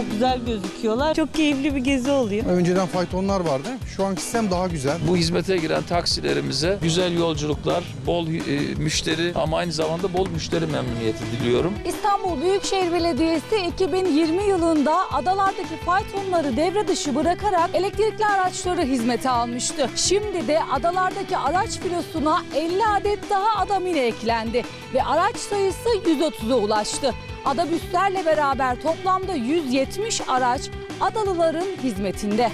Çok güzel gözüküyorlar. Çok keyifli bir gezi oluyor. Önceden faytonlar vardı. Şu anki sistem daha güzel. Bu hizmete giren taksilerimize güzel yolculuklar, bol e, müşteri ama aynı zamanda bol müşteri memnuniyeti diliyorum. İstanbul Büyükşehir Belediyesi 2020 yılında adalardaki faytonları devre dışı bırakarak elektrikli araçları hizmete almıştı. Şimdi de adalardaki araç filosuna 50 adet daha adamine eklendi ve araç sayısı 130'a ulaştı. Adabüslerle beraber toplamda 170 araç adalıların hizmetinde.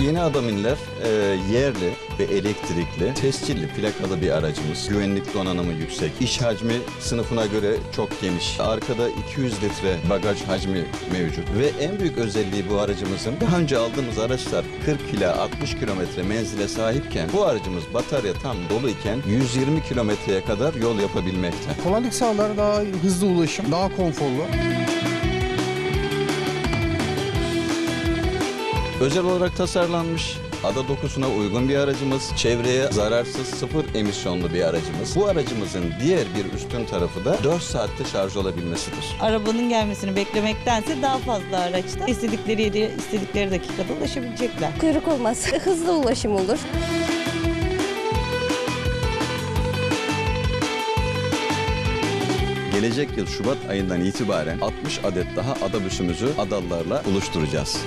Yeni Adaminler e, yerli ve elektrikli, tescilli plakalı bir aracımız. Güvenlik donanımı yüksek. İş hacmi sınıfına göre çok geniş. Arkada 200 litre bagaj hacmi mevcut. Ve en büyük özelliği bu aracımızın daha önce aldığımız araçlar 40 ila 60 kilometre menzile sahipken bu aracımız batarya tam dolu iken 120 kilometreye kadar yol yapabilmekte. Kolaylık sağlar, daha hızlı ulaşım, daha konforlu. Özel olarak tasarlanmış ada dokusuna uygun bir aracımız, çevreye zararsız sıfır emisyonlu bir aracımız. Bu aracımızın diğer bir üstün tarafı da 4 saatte şarj olabilmesidir. Arabanın gelmesini beklemektense daha fazla araçta istedikleri yere istedikleri dakikada ulaşabilecekler. Kuyruk olmaz. Hızlı ulaşım olur. Gelecek yıl Şubat ayından itibaren 60 adet daha adabüsümüzü adalılarla buluşturacağız.